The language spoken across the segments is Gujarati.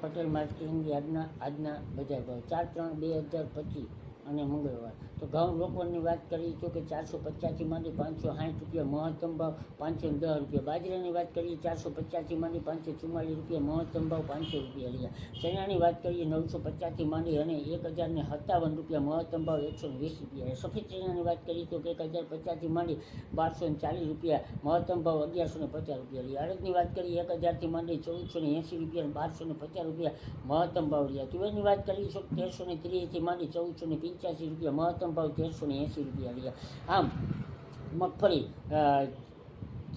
પટેલ માર્કેટિંગ યાર્ડના આજના બજાર ભાવ. ચાર ત્રણ બે હજાર પચીસ. અને મંગળવાર. તો ઘઉં લોકોની વાત કરીએ તો કે ચારસો પચાસથી માંડી પાંચસો સાઠ રૂપિયા મહત્તમ ભાવ પાંચસો દસ રૂપિયા. બાજરાની વાત કરીએ ચારસો પચાસથી માંડી પાંચસો ચુમ્માલીસ રૂપિયા મહત્તમ ભાવ પાંચસો રૂપિયા રહ્યા ચણાની વાત કરીએ નવસો પચાસથી માંડી અને એક હજારને સત્તાવન રૂપિયા મહત્તમ ભાવ એકસો વીસ રૂપિયા સફેદ ચણાની વાત કરીએ તો એક હજાર પચાસથી માંડી બારસો ને ચાલીસ રૂપિયા મહત્તમ ભાવ અગિયારસો ને પચાસ રૂપિયા રહ્યા અડદની વાત કરીએ એક હજારથી માંડી ચૌદસો ને એંસી રૂપિયા બારસો ને પચાસ રૂપિયા મહત્તમ ભાવ રહ્યા તુવેરની વાત કરીશું તેરસો ને ત્રીસથી માંડી ચૌદસો ને પંચ્યાસી રૂપિયા મહત્તમ ભાવ તેરસો ને એંસી રૂપિયા રહ્યા આમ મગફળી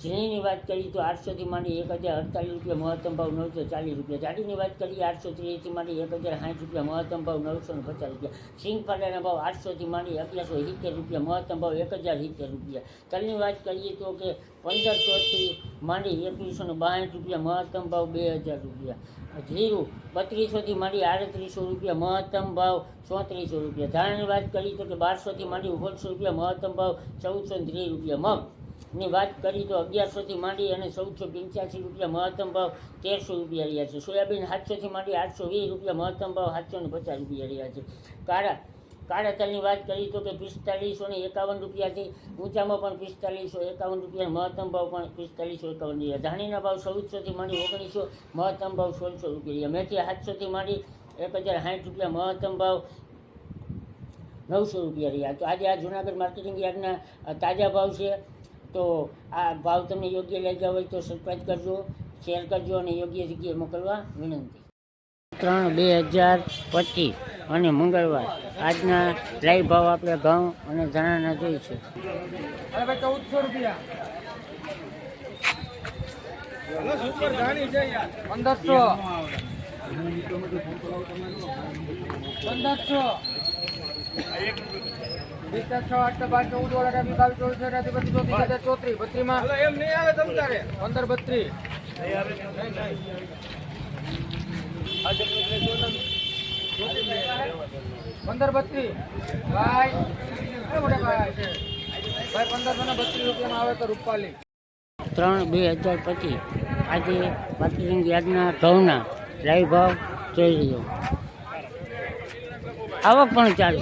ઝીણીની વાત કરીએ તો આઠસોથી માંડી એક હજાર અડતાલીસ રૂપિયા મહત્તમ ભાવ નવસો ચાલીસ રૂપિયા. જાડીની વાત કરીએ આઠસો ત્રીસથી માંડી એક હજાર સાઠ રૂપિયા મહત્તમ ભાવ નવસો ને પચાસ રૂપિયા. સિંગ પાડાના ભાવ આઠસોથી માંડી અગિયારસો સિત્તેર રૂપિયા, મહત્તમ ભાવ એક હજાર સિત્તેર રૂપિયા. તલની વાત કરીએ તો કે પંદરસોથી માંડી એકવીસો ને બાસઠ રૂપિયા, મહત્તમ ભાવ બે હજાર રૂપિયા. જીરું બત્રીસોથી માંડી આડત્રીસો રૂપિયા, મહત્તમ ભાવ ચોત્રીસો રૂપિયા. ધાણાની વાત કરીએ તો કે બારસોથી માંડી ઓગણસો રૂપિયા, મહત્તમ ભાવ ચૌદસો ને ત્રીસ રૂપિયા. મગ ની વાત કરી તો અગિયારસોથી માંડી અને ચૌદસો પંચ્યાસી રૂપિયા મહત્તમ ભાવ તેરસો રૂપિયા રહ્યા છે. સોયાબીન સાતસોથી માંડી આઠસો વીસ રૂપિયા મહત્તમ ભાવ સાતસો ને પચાસ રૂપિયા રહ્યા છે. કાળા કાળા તલની વાત કરી તો કે પિસ્તાલીસો ને એકાવન રૂપિયાથી ઊંચામાં પણ પિસ્તાલીસો એકાવન રૂપિયા મહત્તમ ભાવ પણ પિસ્તાલીસો એકાવન રહ્યા ધાણીના ભાવ ચૌદસોથી માંડી ઓગણીસો, મહત્તમ ભાવ સોળસો રૂપિયા રહ્યા. મેથી સાતસોથી માંડી એક હજાર સાઠ રૂપિયા, મહત્તમ ભાવ નવસો રૂપિયા રહ્યા. તો આજે આ જુનાગઢ માર્કેટિંગ યાર્ડના તાજા ભાવ છે. તો આ ભાવ તમને યોગ્ય લાગ્યા હોય તો સબસ્ક્રાઈબ કરજો શેર કરજો અને યોગ્ય જગ્યાએ મોકલવા વિનંતી. ત્રણ બે હજાર પચીસ અને મંગળવાર. આજના લાઈવ ભાવ આપણે ઘઉં અને ધાણાના જોઈ છે. ચૌદસો રૂપિયા પંદરસો. પંદરસો. વીસ છ આઠ બાર ચૌદ વાળા રાબી બાવીસ ચોવીસ રાબી બત્રીસ ચોત્રીસ હજાર ચોત્રીસ તારે પંદર બત્રીસ પંદર બત્રીસ ભાઈ મોટા ભાઈ ભાઈ પંદરસો બત્રીસ રૂપિયામાં આવે તો રૂપાલી ત્રણ બે હજાર પચીસ. આજે માર્કેટિંગ યાર્ડના ઘઉંના લાઈવ ભાવ જોઈ રહ્યો. આવક પણ ચાલુ.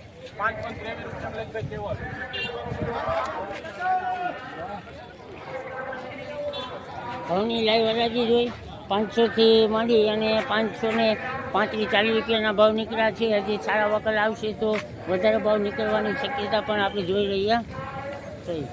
ઘઉંની લાઈવ હરાજી જોઈ. પાંચસોથી માંડી અને પાંચસો ને પાંત્રીસ ચાલીસ રૂપિયાના ભાવ નીકળ્યા છે. હજી સારા વકલ આવશે તો વધારે ભાવ નીકળવાની શક્યતા પણ આપણે જોઈ રહ્યા. છીએ